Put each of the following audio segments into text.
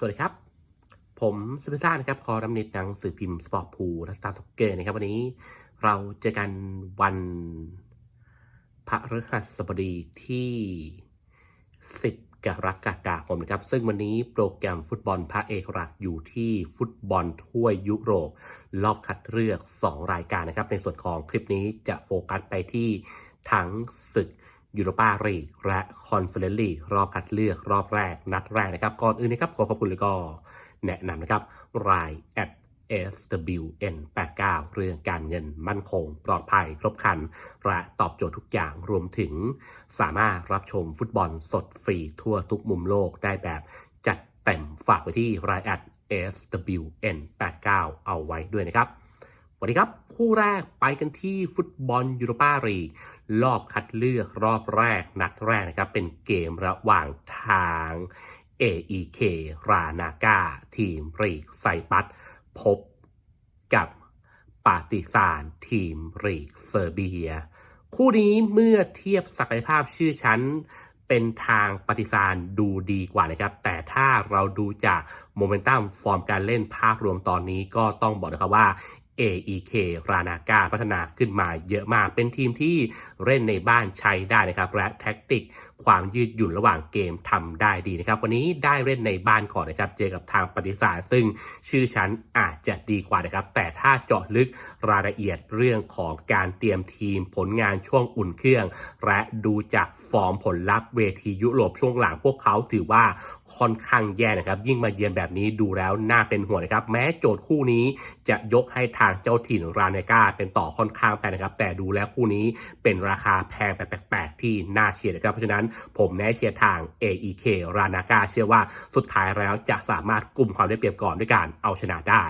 สวัสดีครับ ผมสุพิซ่านะครับคอรัมนิตหนังสือพิมพ์สปอร์ตพูและสตาร์สเกอร์นะครับ วันนี้เราเจอกันวันพระฤหัสบดีที่ 10 กรกฎาคมนะครับ ซึ่งวันนี้โปรแกรมฟุตบอลพระเอกหลักอยู่ที่ฟุตบอลถ้วยยุโรปรอบคัดเลือก 2 รายการนะครับ ในส่วนของคลิปนี้จะโฟกัสไปที่ทั้งศึก ยูโรปาลีกและคอนเฟอเรนซ์ลีรอบคัดเลือกรอบแรกนัดแรกนะครับ ก่อนอื่นนะครับขอขอบคุณแล้วก็แนะนำนะครับราย at SWN89 เรื่องการเงินมั่นคง ปลอดภัยครบครัน และตอบโจทย์ทุกอย่างรวมถึง สามารถรับชมฟุตบอลสดฟรีทั่วทุกมุมโลกได้แบบจัดเต็มฝากไว้ที่ราย at SWN89 เอาไว้ด้วยนะครับสวัสดีครับ คู่แรกไปกันที่ฟุตบอลยูโรปาลีก รอบคัดเลือกรอบแรกนัดแรกนะครับ เป็นเกมระหว่างทาง AEK รานาก้าทีมรีกไซปัสพบกับปาติซานทีมรีกเซอร์เบีย คู่นี้เมื่อเทียบศักยภาพชื่อชั้นเป็นทางปฏิซานดูดีกว่านะครับ แต่ถ้าเราดูจากโมเมนตัมฟอร์มการเล่นภาพรวมตอนนี้ก็ต้องบอกนะครับว่า AEK รานาก้าพัฒนาขึ้นมาเยอะมาก เป็นทีมที่ เล่นในบ้านใช้ได้นะครับและแท็กติกความยืดหยุ่นระหว่างเกมทำได้ดีนะครับวันนี้ได้เล่นในบ้านก่อนนะครับเจอกับทางปฏิสารซึ่งชื่อชั้นอาจจะดีกว่านะครับแต่ถ้าเจาะลึกรายละเอียดเรื่องของการเตรียมทีมผลงานช่วงอุ่นเครื่อง และดูจากฟอร์มผลลัพธ์เวทียุโรปช่วงหลังพวกเขาถือว่าค่อนข้างแย่นะครับ ยิ่งมาเยือนแบบนี้ดูแล้วน่าเป็นห่วงนะครับ แม้โจทย์คู่นี้จะยกให้ทางเจ้าถิ่นราเนกาเป็นต่อค่อนข้างแพงนะครับ แต่ดูแล้วคู่นี้เป็นราคาแพงแบบแปลกๆที่น่าเชียร์นะครับเพราะฉะนั้นผมแนะเชียร์ทาง AEK รานาก้าเชื่อว่าสุดท้ายแล้วจะสามารถกลุ่มความได้เปรียบก่อนด้วยการเอาชนะได้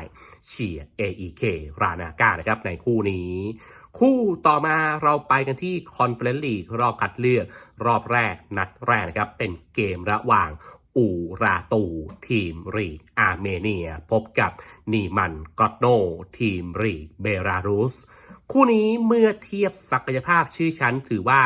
เชียร์ AEK รานาก้านะครับในคู่นี้คู่ต่อมาเราไปกันที่คอนเฟอเรนซ์ลีกรอบคัดเลือก รอบแรกนัดแรกนะครับ เป็นเกมระหว่างอูราตูทีมรีอาร์เมเนีย พบกับนีมันกอตโนทีมรีเบลารุส คู่นี้เมื่อเทียบศักยภาพชื่อชั้นถือว่า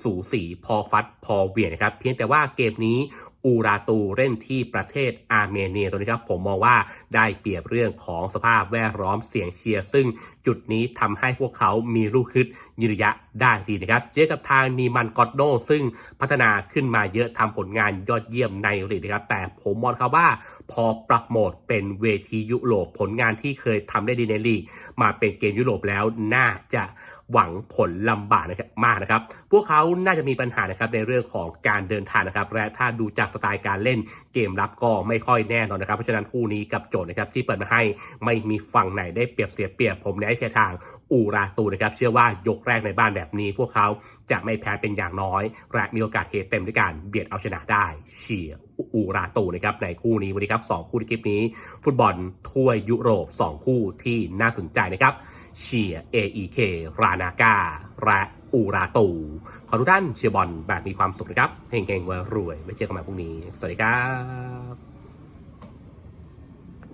สูสีพอฟัดพอเวียนนะครับ เพียงแต่ว่าเกมนี้อูราตูเล่นที่ประเทศอาร์เมเนียตัวนี้ครับผมมองว่าได้เปรียบเรื่องของสภาพแวดล้อมเสียงเชียร์ ซึ่งจุดนี้ทำให้พวกเขามีลูกฮึด ยืนระยะได้ดีนะครับ เจอกับทางนีมันกอตโนซึ่งพัฒนาขึ้นมาเยอะทำผลงานยอดเยี่ยมในลีกนะครับ แต่ผมมองครับว่าพอปรับโหมดเป็นเวทียุโรปผลงานที่เคยทำได้ดีในลีกมาเป็นเกมยุโรปแล้วน่าจะหวังผลลำบากนะครับมากนะครับ พวกเขาน่าจะมีปัญหานะครับในเรื่องของการเดินทางนะครับ และถ้าดูจากสไตล์การเล่นเกมรับก็ไม่ค่อยแน่นอนนะครับ เพราะฉะนั้นคู่นี้กับโจทย์นะครับที่เปิดมาให้ไม่มีฝั่งไหนได้เปรียบเสียเปรียบผมแนะเชียร์ทางอูราตูนะครับ เชื่อว่ายกแรกในบ้านแบบนี้ พวกเขาจะไม่แพ้เป็นอย่างน้อย และมีโอกาสเฮเต็มด้วยการเบียดเอาชนะได้เชียร์อูราตูนะครับในคู่นี้วันนี้ครับสองคู่ในคลิปนี้ ฟุตบอลถ้วยยุโรป 2 คู่ที่น่าสนใจนะครับเชียร์ AEK รานาก้าและอูราตู ขอทุกท่านเชียร์บอลแบบมีความสุขนะครับเฮงๆรวยๆไว้เจอกันใหม่พรุ่งนี้ สวัสดีครับ